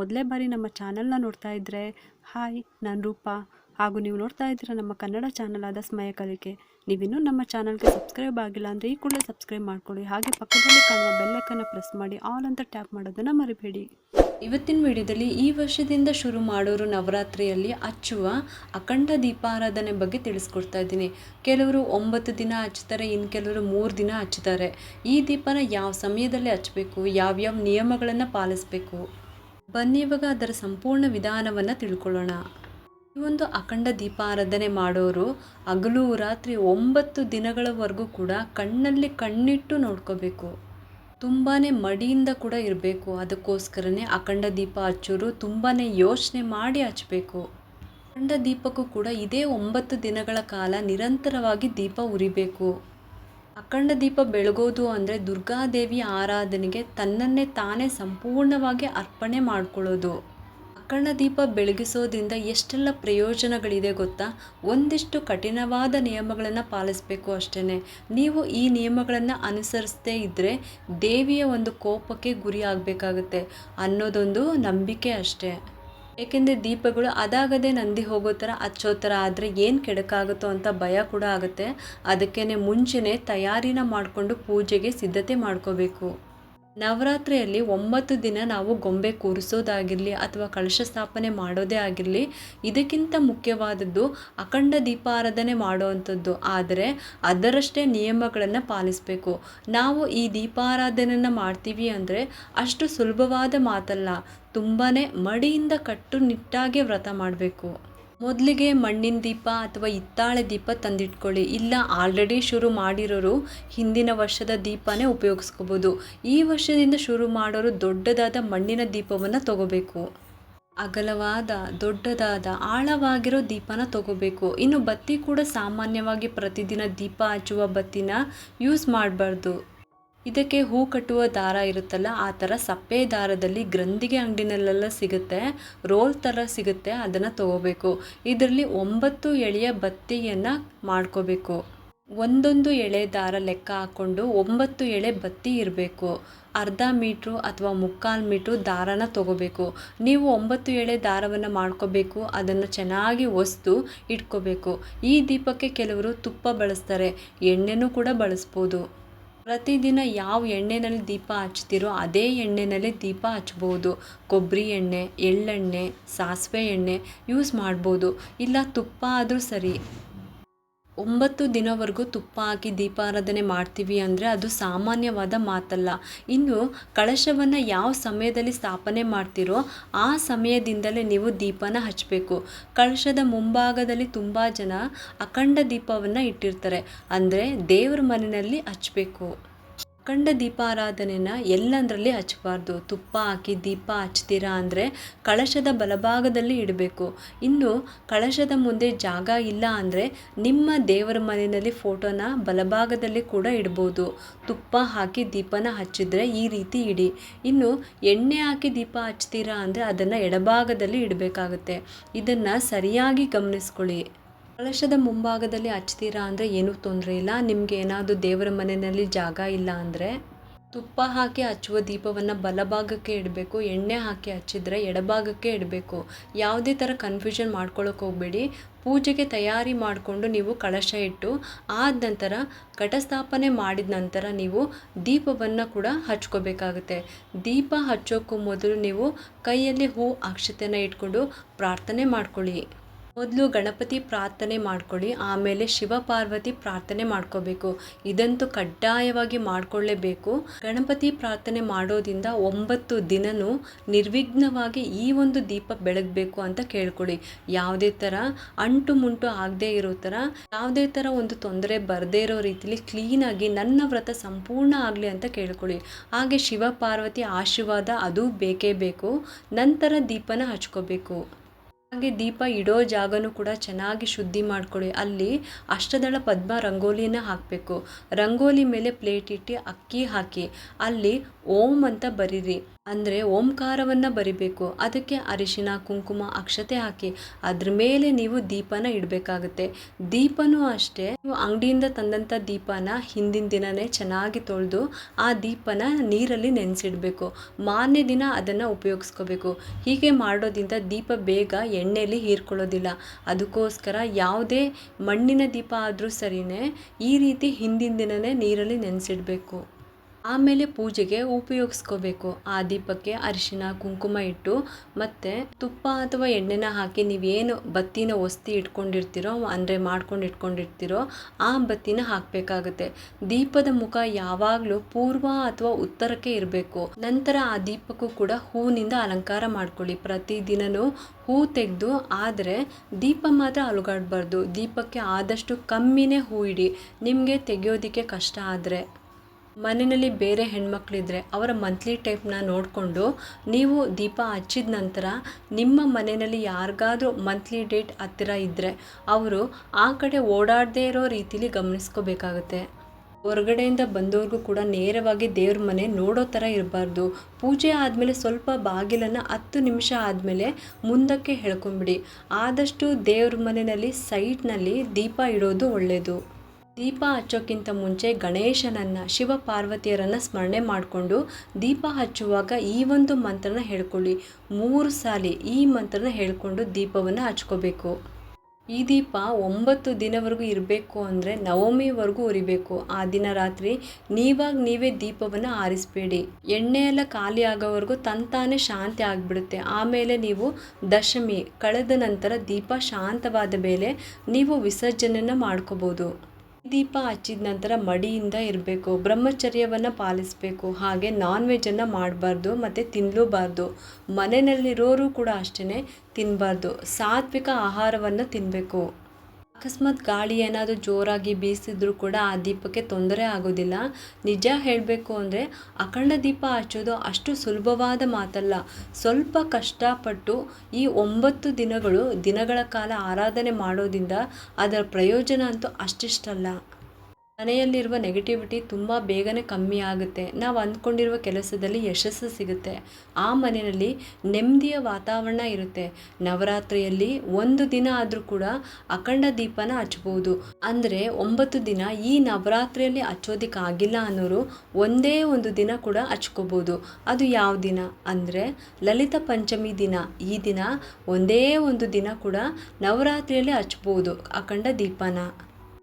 ಮೊದಲೇ ಬಾರಿ ನಮ್ಮ ಚಾನಲ್ನ ನೋಡ್ತಾ ಇದ್ದರೆ ಹಾಯ್, ನಾನು ರೂಪ. ಹಾಗೂ ನೀವು ನೋಡ್ತಾ ಇದ್ದೀರ ನಮ್ಮ ಕನ್ನಡ ಚಾನಲ್ ಆದ ಸ್ಮಯ ಕಲಿಕೆ. ನೀವಿನ್ನೂ ನಮ್ಮ ಚಾನಲ್ಗೆ ಸಬ್ಸ್ಕ್ರೈಬ್ ಆಗಿಲ್ಲ ಅಂದರೆ ಈ ಕೂಡಲೇ ಸಬ್ಸ್ಕ್ರೈಬ್ ಮಾಡ್ಕೊಳ್ಳಿ. ಹಾಗೆ ಪಕ್ಕದಲ್ಲಿ ಕಾಣುವ ಬೆಲ್ಲಕ್ಕನ್ನು ಪ್ರೆಸ್ ಮಾಡಿ, ಆಲ್ ಅಂತ ಟ್ಯಾಪ್ ಮಾಡೋದನ್ನು ಮರಿಬೇಡಿ. ಇವತ್ತಿನ ವಿಡಿಯೋದಲ್ಲಿ ಈ ವರ್ಷದಿಂದ ಶುರು ಮಾಡೋರು ನವರಾತ್ರಿಯಲ್ಲಿ ಹಚ್ಚುವ ಅಖಂಡ ದೀಪಾರಾಧನೆ ಬಗ್ಗೆ ತಿಳಿಸ್ಕೊಡ್ತಾ ಇದ್ದೀನಿ. ಕೆಲವರು ಒಂಬತ್ತು ದಿನ ಹಚ್ತಾರೆ ಇನ್ನು ಕೆಲವರು ಮೂರು ದಿನ ಹಚ್ತಾರೆ ಈ ದೀಪನ ಯಾವ ಸಮಯದಲ್ಲಿ ಹಚ್ಚಬೇಕು? ಯಾವ್ಯಾವ ನಿಯಮಗಳನ್ನು ಪಾಲಿಸಬೇಕು? ಬನ್ನಿ ಇವಾಗ ಅದರ ಸಂಪೂರ್ಣ ವಿಧಾನವನ್ನು ತಿಳ್ಕೊಳ್ಳೋಣ. ಈ ಒಂದು ಅಖಂಡ ದೀಪಾರಾಧನೆ ಮಾಡೋರು ಹಗಲು ರಾತ್ರಿ ಒಂಬತ್ತು ದಿನಗಳವರೆಗೂ ಕೂಡ ಕಣ್ಣಲ್ಲಿ ಕಣ್ಣಿಟ್ಟು ನೋಡ್ಕೋಬೇಕು. ತುಂಬಾ ಮಡಿಯಿಂದ ಕೂಡ ಇರಬೇಕು. ಅದಕ್ಕೋಸ್ಕರನೇ ಅಖಂಡ ದೀಪ ಹಚ್ಚೋರು ತುಂಬಾ ಯೋಚನೆ ಮಾಡಿ ಹಚ್ಚಬೇಕು. ಅಖಂಡ ದೀಪಕ್ಕೂ ಕೂಡ ಇದೇ ಒಂಬತ್ತು ದಿನಗಳ ಕಾಲ ನಿರಂತರವಾಗಿ ದೀಪ ಉರಿಬೇಕು. ಅಖಂಡ ದೀಪ ಬೆಳಗೋದು ಅಂದರೆ ದುರ್ಗಾದೇವಿ ಆರಾಧನೆಗೆ ತನ್ನನ್ನೇ ತಾನೇ ಸಂಪೂರ್ಣವಾಗಿ ಅರ್ಪಣೆ ಮಾಡಿಕೊಳ್ಳೋದು. ಅಖಂಡ ದೀಪ ಬೆಳಗಿಸೋದ್ರಿಂದ ಎಷ್ಟೆಲ್ಲ ಪ್ರಯೋಜನಗಳಿದೆ ಗೊತ್ತಾ? ಒಂದಿಷ್ಟು ಕಠಿಣವಾದ ನಿಯಮಗಳನ್ನು ಪಾಲಿಸಬೇಕು ಅಷ್ಟೇ ನೀವು ಈ ನಿಯಮಗಳನ್ನು ಅನುಸರಿಸದೇ ಇದ್ದರೆ ದೇವಿಯ ಒಂದು ಕೋಪಕ್ಕೆ ಗುರಿ ಆಗಬೇಕಾಗುತ್ತೆ ಅನ್ನೋದೊಂದು ನಂಬಿಕೆ ಅಷ್ಟೇ. ಏಕೆಂದರೆ ದೀಪಗಳು ಅದಾಗದೇ ನಂದಿ ಹೋಗೋ ಥರ ಹಚ್ಚೋ ಥರ ಆದರೆ ಏನು ಕೆಡಕಾಗುತ್ತೋ ಅಂತ ಭಯ ಕೂಡ ಆಗುತ್ತೆ. ಅದಕ್ಕೇ ಮುಂಚೆನೇ ತಯಾರಿನ ಮಾಡಿಕೊಂಡು ಪೂಜೆಗೆ ಸಿದ್ಧತೆ ಮಾಡ್ಕೋಬೇಕು. ನವರಾತ್ರಿಯಲ್ಲಿ ಒಂಬತ್ತು ದಿನ ನಾವು ಗೊಂಬೆ ಕೂರಿಸೋದಾಗಿರಲಿ ಅಥವಾ ಕಳಶ ಸ್ಥಾಪನೆ ಮಾಡೋದೇ ಆಗಿರಲಿ, ಇದಕ್ಕಿಂತ ಮುಖ್ಯವಾದದ್ದು ಅಖಂಡ ದೀಪಾರಾಧನೆ ಮಾಡುವಂಥದ್ದು. ಆದರೆ ಅದರಷ್ಟೇ ನಿಯಮಗಳನ್ನು ಪಾಲಿಸಬೇಕು. ನಾವು ಈ ದೀಪಾರಾಧನೆಯನ್ನು ಮಾಡ್ತೀವಿ ಅಂದರೆ ಅಷ್ಟು ಸುಲಭವಾದ ಮಾತಲ್ಲ. ತುಂಬಾ ಮಡಿಯಿಂದ ಕಟ್ಟುನಿಟ್ಟಾಗಿ ವ್ರತ ಮಾಡಬೇಕು. ಮೊದಲಿಗೆ ಮಣ್ಣಿನ ದೀಪ ಅಥವಾ ಹಿತ್ತಾಳೆ ದೀಪ ತಂದಿಟ್ಕೊಳ್ಳಿ. ಇಲ್ಲ, ಆಲ್ರೆಡಿ ಶುರು ಮಾಡಿರೋರು ಹಿಂದಿನ ವರ್ಷದ ದೀಪನೇ ಉಪಯೋಗಿಸ್ಕೋಬೋದು. ಈ ವರ್ಷದಿಂದ ಶುರು ಮಾಡೋರು ದೊಡ್ಡದಾದ ಮಣ್ಣಿನ ದೀಪವನ್ನು ತಗೋಬೇಕು. ಅಗಲವಾದ, ದೊಡ್ಡದಾದ, ಆಳವಾಗಿರೋ ದೀಪನ ತಗೋಬೇಕು. ಇನ್ನು ಬತ್ತಿ ಕೂಡ ಸಾಮಾನ್ಯವಾಗಿ ಪ್ರತಿದಿನ ದೀಪ ಹಚ್ಚುವ ಬತ್ತಿನ ಯೂಸ್ ಮಾಡಬಾರ್ದು. ಇದಕ್ಕೆ ಹೂ ಕಟ್ಟುವ ದಾರ ಇರುತ್ತಲ್ಲ, ಆ ಥರ ಸಪ್ಪೆ ದಾರದಲ್ಲಿ ಗ್ರಂಥಿಗೆ ಅಂಗಡಿನಲ್ಲೆಲ್ಲ ಸಿಗುತ್ತೆ, ರೋಲ್ ಥರ ಸಿಗುತ್ತೆ, ಅದನ್ನು ತಗೋಬೇಕು. ಇದರಲ್ಲಿ ಒಂಬತ್ತು ಎಳೆಯ ಬತ್ತಿಯನ್ನು ಮಾಡ್ಕೋಬೇಕು. ಒಂದೊಂದು ಎಳೆ ದಾರ ಲೆಕ್ಕ ಹಾಕ್ಕೊಂಡು ಒಂಬತ್ತು ಎಳೆ ಬತ್ತಿ ಇರಬೇಕು. ಅರ್ಧ ಮೀಟ್ರು ಅಥವಾ ಮುಕ್ಕಾಲು ಮೀಟ್ರು ದಾರನ ತಗೋಬೇಕು. ನೀವು ಒಂಬತ್ತು ಎಳೆ ದಾರವನ್ನು ಮಾಡ್ಕೋಬೇಕು, ಅದನ್ನು ಚೆನ್ನಾಗಿ ಒಸ್ದು ಇಟ್ಕೋಬೇಕು. ಈ ದೀಪಕ್ಕೆ ಕೆಲವರು ತುಪ್ಪ ಬಳಸ್ತಾರೆ, ಎಣ್ಣೆನೂ ಕೂಡ ಬಳಸ್ಬೋದು. ಪ್ರತಿದಿನ ಯಾವ ಎಣ್ಣೆನಲ್ಲಿ ದೀಪ ಹಚ್ತಿರೋ ಅದೇ ಎಣ್ಣೆನಲ್ಲಿ ದೀಪ ಹಚ್ಬೋದು ಕೊಬ್ಬರಿ ಎಣ್ಣೆ, ಎಳ್ಳೆಣ್ಣೆ, ಸಾಸಿವೆ ಎಣ್ಣೆ ಯೂಸ್ ಮಾಡ್ಬೋದು. ಇಲ್ಲ ತುಪ್ಪ ಆದರೂ ಸರಿ. ಒಂಬತ್ತು ದಿನವರೆಗೂ ತುಪ್ಪ ಹಾಕಿ ದೀಪಾರಾಧನೆ ಮಾಡ್ತೀವಿ ಅಂದರೆ ಅದು ಸಾಮಾನ್ಯವಾದ ಮಾತಲ್ಲ. ಇನ್ನು ಕಳಶವನ್ನು ಯಾವ ಸಮಯದಲ್ಲಿ ಸ್ಥಾಪನೆ ಮಾಡ್ತೀರೋ ಆ ಸಮಯದಿಂದಲೇ ನೀವು ದೀಪನ ಹಚ್ಚಬೇಕು ಕಳಶದ ಮುಂಭಾಗದಲ್ಲಿ ತುಂಬ ಜನ ಅಖಂಡ ದೀಪವನ್ನು ಇಟ್ಟಿರ್ತಾರೆ. ಅಂದರೆ ದೇವ್ರ ಮನೆಯಲ್ಲಿ ಹಚ್ಚಬೇಕು ಅಖಂಡ ದೀಪಾರಾಧನೆನ ಎಲ್ಲಂದರಲ್ಲಿ ಹಚ್ಚಬಾರ್ದು. ತುಪ್ಪ ಹಾಕಿ ದೀಪ ಹಚ್ತೀರಾ ಅಂದರೆ ಕಳಶದ ಬಲಭಾಗದಲ್ಲಿ ಇಡಬೇಕು. ಇನ್ನು ಕಳಶದ ಮುಂದೆ ಜಾಗ ಇಲ್ಲ ಅಂದರೆ ನಿಮ್ಮ ದೇವರ ಮನೆಯಲ್ಲಿ ಫೋಟೋನ ಬಲಭಾಗದಲ್ಲಿ ಕೂಡ ಇಡ್ಬೋದು. ತುಪ್ಪ ಹಾಕಿ ದೀಪನ ಹಚ್ಚಿದ್ರೆ ಈ ರೀತಿ ಇಡಿ. ಇನ್ನು ಎಣ್ಣೆ ಹಾಕಿ ದೀಪ ಹಚ್ತೀರಾ ಅಂದರೆ ಅದನ್ನು ಎಡಭಾಗದಲ್ಲಿ ಇಡಬೇಕಾಗುತ್ತೆ. ಇದನ್ನು ಸರಿಯಾಗಿ ಗಮನಿಸ್ಕೊಳ್ಳಿ. ಕಳಶದ ಮುಂಭಾಗದಲ್ಲಿ ಹಚ್ತೀರಾ ಅಂದರೆ ಏನೂ ತೊಂದರೆ ಇಲ್ಲ. ನಿಮಗೆ ಏನಾದರೂ ದೇವರ ಮನೆಯಲ್ಲಿ ಜಾಗ ಇಲ್ಲ ಅಂದರೆ ತುಪ್ಪ ಹಾಕಿ ಹಚ್ಚುವ ದೀಪವನ್ನು ಬಲಭಾಗಕ್ಕೆ ಇಡಬೇಕು, ಎಣ್ಣೆ ಹಾಕಿ ಹಚ್ಚಿದರೆ ಎಡಭಾಗಕ್ಕೆ ಇಡಬೇಕು. ಯಾವುದೇ ಥರ ಕನ್ಫ್ಯೂಷನ್ ಮಾಡ್ಕೊಳ್ಳೋಕೆ ಹೋಗಬೇಡಿ. ಪೂಜೆಗೆ ತಯಾರಿ ಮಾಡಿಕೊಂಡು ನೀವು ಕಳಶ ಇಟ್ಟು ಆದ ನಂತರ ಘಟಸ್ಥಾಪನೆ ಮಾಡಿದ ನಂತರ ನೀವು ದೀಪವನ್ನು ಕೂಡ ಹಚ್ಕೋಬೇಕಾಗುತ್ತೆ. ದೀಪ ಹಚ್ಚೋಕ್ಕೂ ಮೊದಲು ನೀವು ಕೈಯಲ್ಲಿ ಹೂ ಅಕ್ಷತೆನ ಇಟ್ಕೊಂಡು ಪ್ರಾರ್ಥನೆ ಮಾಡ್ಕೊಳ್ಳಿ. ಮೊದಲು ಗಣಪತಿ ಪ್ರಾರ್ಥನೆ ಮಾಡ್ಕೊಳ್ಳಿ, ಆಮೇಲೆ ಶಿವ ಪಾರ್ವತಿ ಪ್ರಾರ್ಥನೆ ಮಾಡ್ಕೋಬೇಕು. ಇದಂತೂ ಕಡ್ಡಾಯವಾಗಿ ಮಾಡಿಕೊಳ್ಳೇಬೇಕು. ಗಣಪತಿ ಪ್ರಾರ್ಥನೆ ಮಾಡೋದಿಂದ ಒಂಬತ್ತು ದಿನನೂ ನಿರ್ವಿಘ್ನವಾಗಿ ಈ ಒಂದು ದೀಪ ಬೆಳಗಬೇಕು ಅಂತ ಕೇಳ್ಕೊಳ್ಳಿ. ಯಾವುದೇ ಥರ ಅಂಟು ಮುಂಟು ಆಗದೇ ಇರೋ ಥರ, ಯಾವುದೇ ಥರ ಒಂದು ತೊಂದರೆ ಬರದೇ ಇರೋ ರೀತಿಲಿ ಕ್ಲೀನಾಗಿ ನನ್ನ ವ್ರತ ಸಂಪೂರ್ಣ ಆಗಲಿ ಅಂತ ಕೇಳ್ಕೊಳ್ಳಿ. ಹಾಗೆ ಶಿವ ಪಾರ್ವತಿ ಆಶೀರ್ವಾದ ಅದು ಬೇಕೇ ಬೇಕು. ನಂತರ ದೀಪನ ಹಚ್ಕೋಬೇಕು. ಹಾಗೆ ದೀಪ ಇಡೋ ಜಾಗನೂ ಕೂಡ ಚೆನ್ನಾಗಿ ಶುದ್ಧಿ ಮಾಡ್ಕೊಳ್ಳಿ ಅಲ್ಲಿ ಅಷ್ಟದಳ ಪದ್ಮ ರಂಗೋಲಿನ ಹಾಕಬೇಕು. ರಂಗೋಲಿ ಮೇಲೆ ಪ್ಲೇಟ್ ಇಟ್ಟು ಅಕ್ಕಿ ಹಾಕಿ. ಅಲ್ಲಿ ಓಂ ಅಂತ ಬರೀರಿ. ಅಂದರೆ ಓಂಕಾರವನ್ನು ಬರಿಬೇಕು. ಅದಕ್ಕೆ ಅರಿಶಿನ, ಕುಂಕುಮ, ಅಕ್ಷತೆ ಹಾಕಿ. ಅದ್ರ ಮೇಲೆ ನೀವು ದೀಪನ ಇಡಬೇಕಾಗುತ್ತೆ. ದೀಪನೂ ಅಷ್ಟೇ, ನೀವು ಅಂಗಡಿಯಿಂದ ತಂದಂಥ ದೀಪನ ಹಿಂದಿನ ದಿನನೇ ಚೆನ್ನಾಗಿ ತೊಳೆದು ಆ ದೀಪನ ನೀರಲ್ಲಿ ನೆನೆಸಿಡಬೇಕು. ಮಾರನೇ ದಿನ ಅದನ್ನು ಉಪಯೋಗಿಸ್ಕೋಬೇಕು. ಹೀಗೆ ಮಾಡೋದ್ರಿಂದ ದೀಪ ಬೇಗ ಎಣ್ಣೆಯಲ್ಲಿ ಹೀರ್ಕೊಳ್ಳೋದಿಲ್ಲ. ಅದಕ್ಕೋಸ್ಕರ ಯಾವುದೇ ಮಣ್ಣಿನ ದೀಪ ಆದರೂ ಸರಿಯೇ ಈ ರೀತಿ ಹಿಂದಿನ ದಿನನೇ ನೀರಲ್ಲಿ ನೆನೆಸಿಡಬೇಕು. ಆಮೇಲೆ ಪೂಜೆಗೆ ಉಪಯೋಗಿಸ್ಕೋಬೇಕು. ಆ ದೀಪಕ್ಕೆ ಅರಿಶಿನ, ಕುಂಕುಮ ಇಟ್ಟು, ಮತ್ತು ತುಪ್ಪ ಅಥವಾ ಎಣ್ಣೆನ ಹಾಕಿ ನೀವೇನು ಬತ್ತಿನ ಒಸ್ತಿ ಇಟ್ಕೊಂಡಿರ್ತೀರೋ, ಅಂದರೆ ಮಾಡ್ಕೊಂಡು ಇಟ್ಕೊಂಡಿರ್ತೀರೋ, ಆ ಬತ್ತಿನ ಹಾಕಬೇಕಾಗುತ್ತೆ. ದೀಪದ ಮುಖ ಯಾವಾಗಲೂ ಪೂರ್ವ ಅಥವಾ ಉತ್ತರಕ್ಕೆ ಇರಬೇಕು. ನಂತರ ಆ ದೀಪಕ್ಕೂ ಕೂಡ ಹೂವಿನಿಂದ ಅಲಂಕಾರ ಮಾಡ್ಕೊಳ್ಳಿ. ಪ್ರತಿದಿನನೂ ಹೂ ತೆಗೆದು, ಆದರೆ ದೀಪ ಮಾತ್ರ ಅಲುಗಾಡಬಾರ್ದು. ದೀಪಕ್ಕೆ ಆದಷ್ಟು ಕಮ್ಮಿನೇ ಹೂ ಇಡಿ. ನಿಮಗೆ ತೆಗೆಯೋದಕ್ಕೆ ಕಷ್ಟ ಆದರೆ. ಮನೆಯಲ್ಲಿ ಬೇರೆ ಹೆಣ್ಮಕ್ಳಿದ್ರೆ ಅವರ ಮಂತ್ಲಿ ಟೈಪ್ನ ನೋಡಿಕೊಂಡು ನೀವು ದೀಪ ಹಚ್ಚಿದ ನಂತರ ನಿಮ್ಮ ಮನೆಯಲ್ಲಿ ಯಾರಿಗಾದ್ರೂ ಮಂತ್ಲಿ ಡೇಟ್ ಹತ್ತಿರ ಇದ್ದರೆ ಅವರು ಆ ಕಡೆ ಓಡಾಡದೇ ಇರೋ ರೀತಿಲಿ ಗಮನಿಸ್ಕೋಬೇಕಾಗತ್ತೆ. ಹೊರಗಡೆಯಿಂದ ಬಂದವ್ರಿಗೂ ಕೂಡ ನೇರವಾಗಿ ದೇವ್ರ ಮನೆ ನೋಡೋ ಥರ ಇರಬಾರ್ದು. ಪೂಜೆ ಆದಮೇಲೆ ಸ್ವಲ್ಪ ಬಾಗಿಲನ್ನು ಹತ್ತು ನಿಮಿಷ ಆದಮೇಲೆ ಮುಂದಕ್ಕೆ ಹೇಳ್ಕೊಂಬಿಡಿ. ಆದಷ್ಟು ದೇವ್ರ ಮನೆಯಲ್ಲಿ ಸೈಡ್ನಲ್ಲಿ ದೀಪ ಇಡೋದು ಒಳ್ಳೆಯದು ದೀಪ ಹಚ್ಚೋಕ್ಕಿಂತ ಮುಂಚೆ ಗಣೇಶನನ್ನು ಶಿವ ಪಾರ್ವತಿಯರನ್ನು ಸ್ಮರಣೆ ಮಾಡಿಕೊಂಡು ದೀಪ ಹಚ್ಚುವಾಗ ಈ ಒಂದು ಮಂತ್ರನ ಹೇಳ್ಕೊಳ್ಳಿ. ಮೂರು ಸಾಲಿ ಈ ಮಂತ್ರನ ಹೇಳ್ಕೊಂಡು ದೀಪವನ್ನು ಹಚ್ಕೋಬೇಕು. ಈ ದೀಪ ಒಂಬತ್ತು ದಿನವರೆಗೂ ಇರಬೇಕು ಅಂದರೆ ನವಮಿವರೆಗೂ ಉರಿಬೇಕು. ಆ ದಿನ ರಾತ್ರಿ ನೀವಾಗ ನೀವೇ ದೀಪವನ್ನು ಆರಿಸಬೇಡಿ. ಎಣ್ಣೆ ಎಲ್ಲ ಖಾಲಿ ಆಗೋವರೆಗೂ ತಂತಾನೆ ಶಾಂತಿ ಆಗಿಬಿಡುತ್ತೆ. ಆಮೇಲೆ ನೀವು ದಶಮಿ ಕಳೆದ ನಂತರ ದೀಪ ಶಾಂತವಾದ ಮೇಲೆ ನೀವು ವಿಸರ್ಜನೆಯನ್ನು ಮಾಡ್ಕೋಬೋದು. ದೀಪ ಹಚ್ಚಿದ ನಂತರ ಮಡಿಯಿಂದ ಇರಬೇಕು, ಬ್ರಹ್ಮಚರ್ಯವನ್ನು ಪಾಲಿಸಬೇಕು, ಹಾಗೆ ನಾನ್ ವೆಜ್ಜನ್ನು ಮಾಡಬಾರ್ದು ಮತ್ತು ತಿನ್ನಲೂಬಾರ್ದು ಮನೆಯಲ್ಲಿರೋರು ಕೂಡ ಅಷ್ಟೇ ತಿನ್ನಬಾರ್ದು ಸಾತ್ವಿಕ ಆಹಾರವನ್ನು ತಿನ್ನಬೇಕು ಅಕಸ್ಮಾತ್ ಗಾಳಿ ಏನಾದರೂ ಜೋರಾಗಿ ಬೀಸಿದ್ರೂ ಕೂಡ ಆ ದೀಪಕ್ಕೆ ತೊಂದರೆ ಆಗೋದಿಲ್ಲ. ನಿಜ ಹೇಳಬೇಕು ಅಂದರೆ ಅಖಂಡ ದೀಪ ಹಚ್ಚೋದು ಅಷ್ಟು ಸುಲಭವಾದ ಮಾತಲ್ಲ. ಸ್ವಲ್ಪ ಕಷ್ಟಪಟ್ಟು ಈ ಒಂಬತ್ತು ದಿನಗಳು ದಿನಗಳ ಕಾಲ ಆರಾಧನೆ ಮಾಡೋದ್ರಿಂದ ಅದರ ಪ್ರಯೋಜನ ಅಂತೂ ಅಷ್ಟಿಷ್ಟಲ್ಲ. ಮನೆಯಲ್ಲಿರುವ ನೆಗೆಟಿವಿಟಿ ತುಂಬ ಬೇಗನೆ ಕಮ್ಮಿ ಆಗುತ್ತೆ. ನಾವು ಅಂದ್ಕೊಂಡಿರುವ ಕೆಲಸದಲ್ಲಿ ಯಶಸ್ಸು ಸಿಗುತ್ತೆ. ಆ ಮನೆಯಲ್ಲಿ ನೆಮ್ಮದಿಯ ವಾತಾವರಣ ಇರುತ್ತೆ. ನವರಾತ್ರಿಯಲ್ಲಿ ಒಂದು ದಿನ ಆದರೂ ಕೂಡ ಅಖಂಡ ದೀಪನ ಹಚ್ಬೋದು ಅಂದರೆ ಒಂಬತ್ತು ದಿನ ಈ ನವರಾತ್ರಿಯಲ್ಲಿ ಹಚ್ಚೋದಿಕ್ಕಾಗಿಲ್ಲ ಅನ್ನೋರು ಒಂದೇ ಒಂದು ದಿನ ಕೂಡ ಹಚ್ಕೋಬೋದು. ಅದು ಯಾವ ದಿನ? ಅಂದರೆ ಲಲಿತ ಪಂಚಮಿ ದಿನ. ಈ ದಿನ ಒಂದೇ ಒಂದು ದಿನ ಕೂಡ ನವರಾತ್ರಿಯಲ್ಲಿ ಹಚ್ಬೋದು ಅಖಂಡ ದೀಪನ.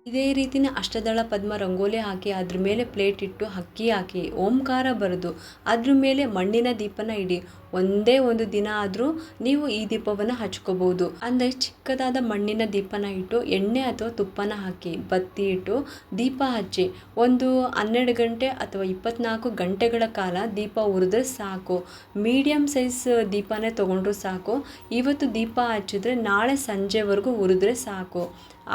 ಇದೇ ರೀತಿನ ಅಷ್ಟದಳ ಪದ್ಮ ರಂಗೋಲಿ ಹಾಕಿ ಅದ್ರ ಮೇಲೆ ಪ್ಲೇಟ್ ಇಟ್ಟು ಅಕ್ಕಿ ಹಾಕಿ, ಓಂಕಾರ ಬರೆದು ಅದ್ರ ಮೇಲೆ ಮಣ್ಣಿನ ದೀಪನ ಇಡಿ. ಒಂದೇ ಒಂದು ದಿನ ಆದರೂ ನೀವು ಈ ದೀಪವನ್ನು ಹಚ್ಕೋಬಹುದು ಅಂದರೆ ಚಿಕ್ಕದಾದ ಮಣ್ಣಿನ ದೀಪನ ಇಟ್ಟು ಎಣ್ಣೆ ಅಥವಾ ತುಪ್ಪನ ಹಾಕಿ ಬತ್ತಿ ಇಟ್ಟು ದೀಪ ಹಚ್ಚಿ. ಒಂದು ಹನ್ನೆರಡು ಗಂಟೆ ಅಥವಾ ಇಪ್ಪತ್ನಾಲ್ಕು ಗಂಟೆಗಳ ಕಾಲ ದೀಪ ಉರಿದ್ರೆ ಸಾಕು. ಮೀಡಿಯಮ್ ಸೈಜ್ ದೀಪನೇ ತೊಗೊಂಡ್ರು ಸಾಕು. ಇವತ್ತು ದೀಪ ಹಚ್ಚಿದ್ರೆ ನಾಳೆ ಸಂಜೆವರೆಗೂ ಉರಿದ್ರೆ ಸಾಕು.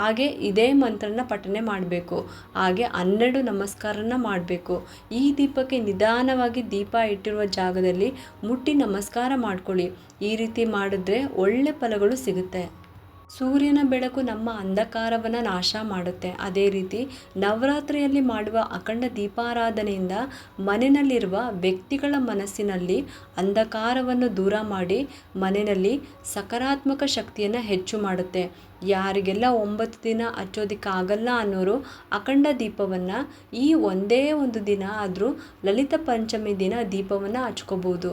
ಹಾಗೆ ಇದೇ ಮಂತ್ರನ ಪಠನೆ ಮಾಡಬೇಕು. ಹಾಗೆ ಹನ್ನೆರಡು ನಮಸ್ಕಾರನ ಮಾಡಬೇಕು. ಈ ದೀಪಕ್ಕೆ ನಿಧಾನವಾಗಿ ದೀಪ ಇಟ್ಟಿರುವ ಜಾಗದಲ್ಲಿ ಮುಟ್ಟಿ ನಮಸ್ಕಾರ ಮಾಡ್ಕೊಳ್ಳಿ. ಈ ರೀತಿ ಮಾಡಿದ್ರೆ ಒಳ್ಳೆ ಫಲಗಳು ಸಿಗುತ್ತೆ. ಸೂರ್ಯನ ಬೆಳಕು ನಮ್ಮ ಅಂಧಕಾರವನ್ನು ನಾಶ ಮಾಡುತ್ತೆ. ಅದೇ ರೀತಿ ನವರಾತ್ರಿಯಲ್ಲಿ ಮಾಡುವ ಅಖಂಡ ದೀಪಾರಾಧನೆಯಿಂದ ಮನೆಯಲ್ಲಿರುವ ವ್ಯಕ್ತಿಗಳ ಮನಸ್ಸಿನಲ್ಲಿ ಅಂಧಕಾರವನ್ನು ದೂರ ಮಾಡಿ ಮನೆಯಲ್ಲಿ ಸಕಾರಾತ್ಮಕ ಶಕ್ತಿಯನ್ನು ಹೆಚ್ಚು ಮಾಡುತ್ತೆ. ಯಾರಿಗೆಲ್ಲ ಒಂಬತ್ತು ದಿನ ಹಚ್ಚೋದಿಕ್ಕಾಗಲ್ಲ ಅನ್ನೋರು ಅಖಂಡ ದೀಪವನ್ನು ಈ ಒಂದೇ ಒಂದು ದಿನ ಆದರೂ ಲಲಿತ ಪಂಚಮಿ ದಿನ ದೀಪವನ್ನು ಹಚ್ಕೋಬೋದು.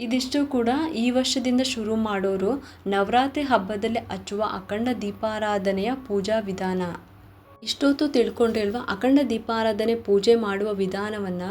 ಇದಿಷ್ಟು ಕೂಡ ಈ ವರ್ಷದಿಂದ ಶುರು ಮಾಡೋರು ನವರಾತ್ರಿ ಹಬ್ಬದಲ್ಲಿ ಹಚ್ಚುವ ಅಖಂಡ ದೀಪಾರಾಧನೆಯ ಪೂಜಾ ವಿಧಾನ. ಇಷ್ಟೊತ್ತು ತಿಳ್ಕೊಂಡಿಲ್ವ? ಅಖಂಡ ದೀಪಾರಾಧನೆ ಪೂಜೆ ಮಾಡುವ ವಿಧಾನವನ್ನು?